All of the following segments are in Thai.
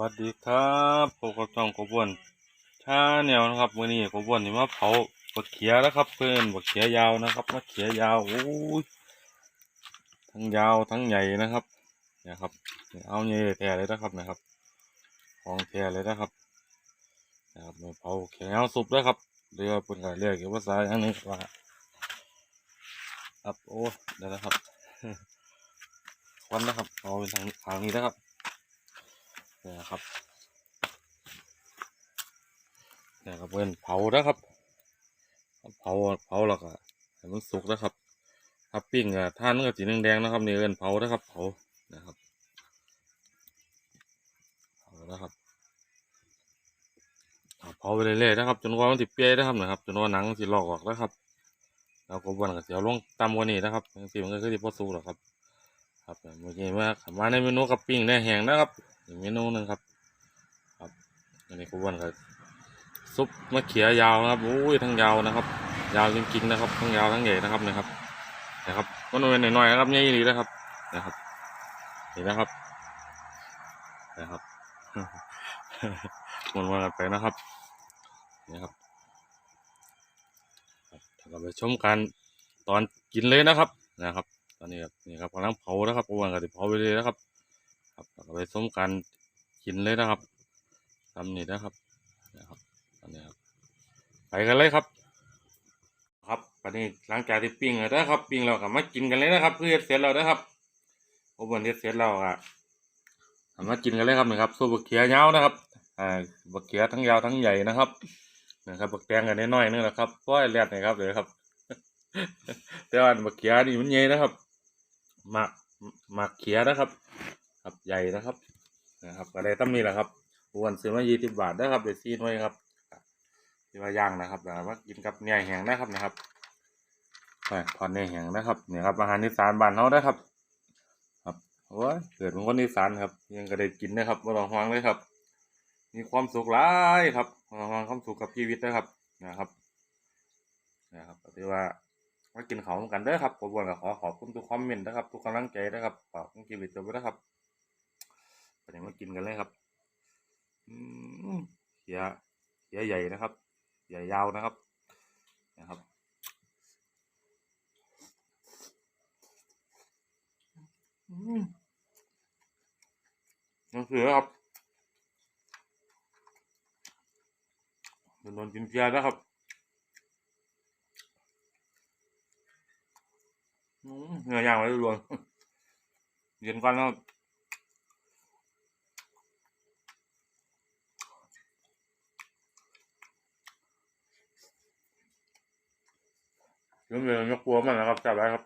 วัสดีครับพบกับช่องกบวนชาแนวนะครับวันนี้กบวนนี่มาเผาบักเขียแล้วครับ เพื่อนบักเขียยาวนะครับบักเขียยาวโอ้ยทั้งยาวทั้งใหญ่นะครับเนี่ยครับเอาเงี้ยแท้เลยนะครับนะครับ ของแท้เลยนะครับนะครับมาเผาแขงเอาสุปแล้วครับเรือเป็นการเรียกภาษาอย่างหนึงว่าครับโอ้เดี๋ยวนะครับควันนะครับเอาเป็นทางทางนี้นะครับ นี่ครับนี่ครับเป็นเผาแล้วครับ เผาเผาแล้วก็ให้มันสุกแล้วครับถ้าปิ้งอะท่านก็สีแดงๆนะครับนี่เอินเผานะครับเผานะครับเผาแล้วครับเอาเผาไปเรื่อยๆนะครับ จนกว่ามันติเปียนะครับนะครับ จนกว่าหนังมันสิลอกออกแล้วครับแล้วก็วันก็เสียวลงตามกวันนี้นะครับบางทีมันก็คือที่พอสุกหรอกครับ ครับเมื่อกี้มามาในเมนูกับปิ้งได้แห้งนะครับ อีกเมนูหนึ่งครับ ครับ อันนี้ก็วันกับซุปมะเขือยาวนะครับโอ้ยทั้งยาวนะครับ ยาวจริงๆนะครับ ทั้งยาวทั้งใหญ่นะครับนะครับนะครับมันเป็นหน่อยๆนะครับใหญ่ดีนะครับนะครับนี่นะครับนะครับมันมากันไปนะครับนี่ครับครับเราไปชมกันตอนกินเลยนะครับนะครับ ตอนนี้ครับนี่ครับกำลังเผานะครับกำลังกระดิเผาไปเลยนะครับ ครับเราไปส้มกันกินเลยนะครับทำนี่นะครับนะครับตอนนี้ครับไปกันเลยครับครับตอนนี้หลังจากที่ปิ้งแล้วนะครับ ปิ้งเราก็มากินกันเลยนะครับเพื่อเฮ็ดเสร็จแล้วนะครับผมวันเฮ็ดเสร็จแล้วอะมากินกันเลยครับนี่ครับสูตรบักเขียยาวนะครับอ่าบักเขียทั้งยาวทั้งใหญ่นะครับนะครับบักแตงกันน้อยๆนึงแหละครับป้อยแรดนี่ครับเดี๋ยวครับ แต่ว่าบักเขียนี่มันใหญ่นะครับหมักหมักเขียนะครับ ครับใหญ่นะครับนะครับก็ได้ตั้มนี้แหละครับอ้วนซื้อมายี่สิบบาทนะครับเดี๋ยวซีนไว้ครับที่ว่าย่างนะครับแล้วมากินกับเนื้อแห้งนะครับนะครับไปทอดเนื้อแห้งนะครับเนี่ยครับอาหารอีสานบ้านเราได้ครับ ครับโอ้ยเกิดเป็นคนอีสานครับ ยังก็ได้กินนะครับไม่ต้องห่วงเลยครับ มีความสุขหลายครับไม่ต้องห่วงความสุขกับชีวิตนะครับนะครับนะครับก็ถือว่ามากินเขาวกันเด้อครับผมบอกก็ขอขอบคุณทุกคอมเมนต์นะครับ ทุกกำลังใจนะครับฝากคุณชีวิตจบไว้นะครับ ไปเดี๋ยวมากินกันเลยครับอืมเขียเขียใหญ่นะครับ ใหญ่ยาวนะครับนะครับอืมนั่นคือครับโดนกินเพียนะครับอืมเนื้อย่างไว้รวนเย็นก่อนนะครับ เรื่องเรืองยกครัวมันนะครับจับไว้ครับ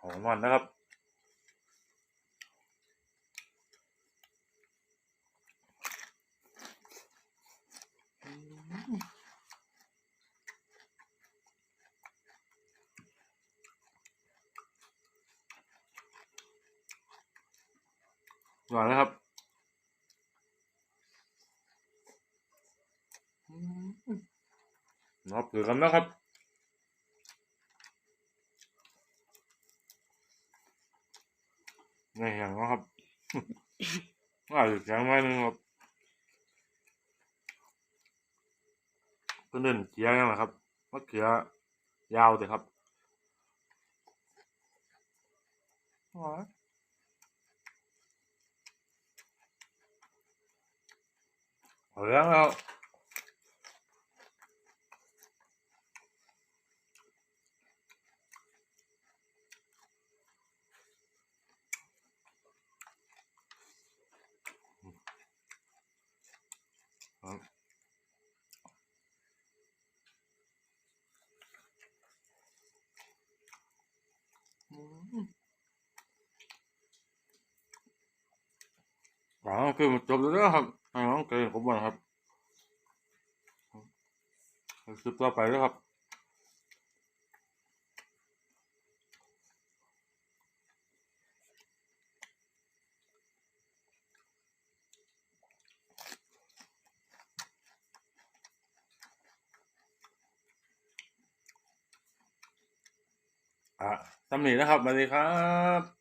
หอมมันนะครับหวานนะครับ อืม นับถือกันนะครับในแห่งนะครับอาจจะแข็งไว้นึงครับเพื่อนเดินเขียยังไงครับมะเขือยาวเลยครับหวานเอาแล้วแล้วครับ อืมอ๋อคือจบแล้วครับน้อโอเคผมบอกครับสืบต่อไปแล้วครับ ตำหนินะครับสวัสดีครับ